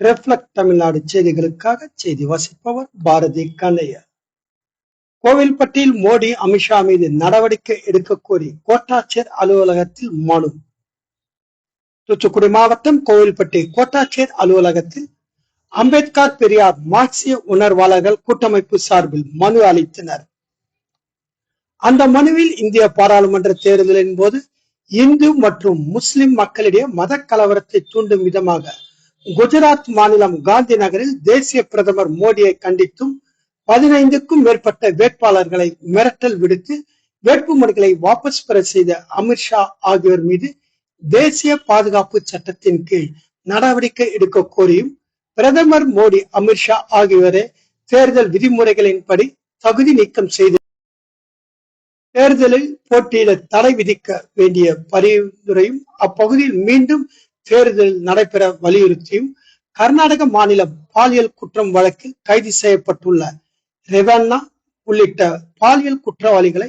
Reflect Tamil Nadu செய்திகளுக்காக செய்தி வாசிப்பவர் பாரதி கண்ணையா கோவில்பட்டியில் மோடி அமித்ஷா மீது நடவடிக்கை எடுக்க கோரி கோட்டாட்சியர் அலுவலகத்தில் மனு. தூத்துக்குடி மாவட்டம் கோவில்பட்டி கோட்டாட்சியர் அலுவலகத்தில் அம்பேத்கர் பெரியார் மார்க்சிய உணர்வாளர்கள் கூட்டமைப்பு சார்பில் மனு அளித்தனர். அந்த மனுவில் இந்திய பாராளுமன்ற தேர்தலின் போது இந்து மற்றும் முஸ்லிம் மக்களிடையே மத கலவரத்தை தூண்டும் விதமாக குஜராத் மாநிலம் காந்தி நகரில் தேசிய பிரதமர் மோடியை கண்டித்தும் பதினைந்துக்கும் மேற்பட்ட வேட்பாளர்களை மிரட்டல் விடுத்து வேட்புமனுக்களை வாபஸ் பெற செய்த அமித்ஷா ஆகியோர் மீது தேசிய பாதுகாப்பு சட்டத்தின் கீழ் நடவடிக்கை எடுக்க கோரியும் பிரதமர் மோடி அமித்ஷா ஆகியோரை தேர்தல் விதிமுறைகளின்படி தகுதி நீக்கம் செய்து தேர்தலில் போட்டியிட தடை விதிக்க வேண்டிய பரிந்துரையும் அப்பகுதியில் மீண்டும் தேர்தல் நடைபெற வலியுறுத்தியும் கர்நாடக மாநில பாலியல் குற்றம் வழக்கில் கைது செய்யப்பட்டுள்ள ரெவன்னா உள்ளிட்ட பாலியல் குற்றவாளிகளை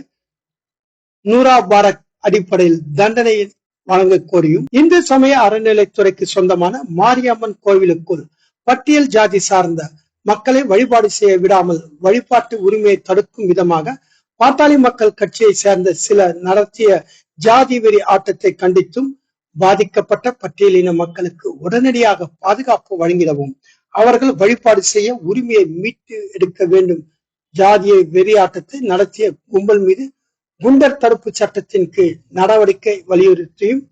நூரா பாரக் அடிப்படையில் தண்டனை வழங்க கோரியும் இந்து சமய அறநிலைத்துறைக்கு சொந்தமான மாரியம்மன் கோவிலுக்குள் பட்டியல் ஜாதி சார்ந்த மக்களை வழிபாடு செய்ய விடாமல் வழிபாட்டு உரிமையை தடுக்கும் விதமாக பாட்டாளி மக்கள் கட்சியை சேர்ந்த சிலர் நடத்திய ஜாதி வெறி ஆட்டத்தை கண்டித்தும் பாதிக்கப்பட்ட பட்டியலின மக்களுக்கு உடனடியாக பாதுகாப்பு வழங்கிடவும் அவர்கள் வழிபாடு செய்ய உரிமையை மீட்டு எடுக்க வேண்டும். ஜாதிய வெறியாட்டத்தை நடத்திய கும்பல் மீது குண்டர் தடுப்பு சட்டத்தின் கீழ் நடவடிக்கை வலியுறுத்தியும்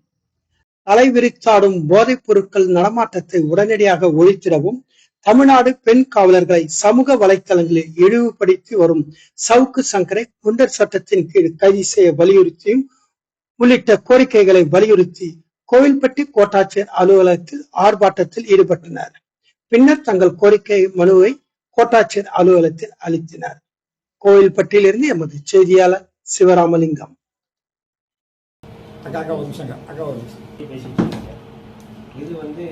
தலைவிரித்தாடும் போதைப் பொருட்கள் நடமாட்டத்தை உடனடியாக ஒழித்திடவும் தமிழ்நாடு பெண் காவலர்களை சமூக வலைத்தளங்களில் இழிவுபடுத்தி வரும் சவுக்கு சங்கரை குண்டர் சட்டத்தின் கீழ் கைது செய்ய வலியுறுத்தியும் உள்ளிட்ட கோரிக்கைகளை வலியுறுத்தி கோவில்பட்டி கோட்டாட்சியர் அலுவலகத்தில் ஆர்ப்பாட்டத்தில் ஈடுபட்டனர். பின்னர் தங்கள் கோரிக்கை மனுவை கோட்டாட்சியர் அலுவலகத்தில் அளித்தனர். கோவில்பட்டியிலிருந்து எமது செய்தியாளர் சிவராமலிங்கம். இது வந்து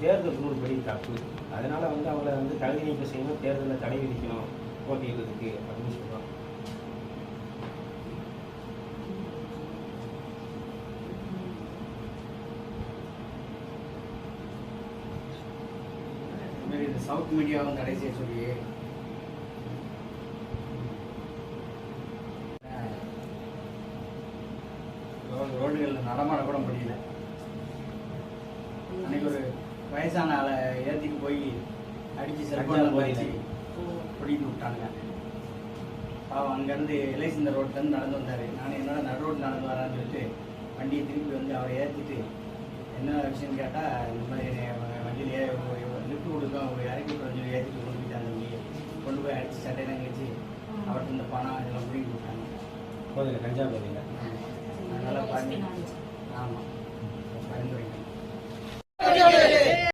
தேர்தல் ரூல் படி தப்பு அதனால வந்து அவங்கள வந்து தகுதி நீக்கம் செய்யணும் தேர்தலில் தடை விதிக்கணும் போட்டியிடுறதுக்கு அப்படின்னு சொல்லுவாங்க சவுத் மீடியாவும் தடை செய்ய சொல்லி ரோடு ரோடுகளில் நடமாட கூட முடியல. அன்னைக்கு ஒரு வயசான ஆளை ஏற்றிட்டு போய் அடித்து அடிச்சாலும் போயிடுச்சு பிடிக்கிட்டு விட்டாங்க பாவம் அங்கேருந்து இலைசிந்த ரோட்லேருந்து நடந்து வந்தார். நான் என்னோட நடு ரோடு நடந்து வரேன்னு சொல்லிட்டு வண்டியை திருப்பி வந்து அவரை ஏற்றிட்டு என்ன விஷயம்னு கேட்டால் இந்த மாதிரி வண்டியில் ஏ லிஃப்ட் கொடுக்க ஒரு இறக்கி விட்டு சொல்லி ஏற்றிட்டு கொண்டு போயிட்டாங்க வண்டியை கொண்டு போய் அடித்து சட்டையெல்லாம் கழிச்சு அவர்கிட்ட இந்த பணம் இதெல்லாம் பிடிங்கி விட்டாங்க போதில்லை கஞ்சா போதில்லை அதனால் பாருங்க ஆமாம் பரிந்துரைங்க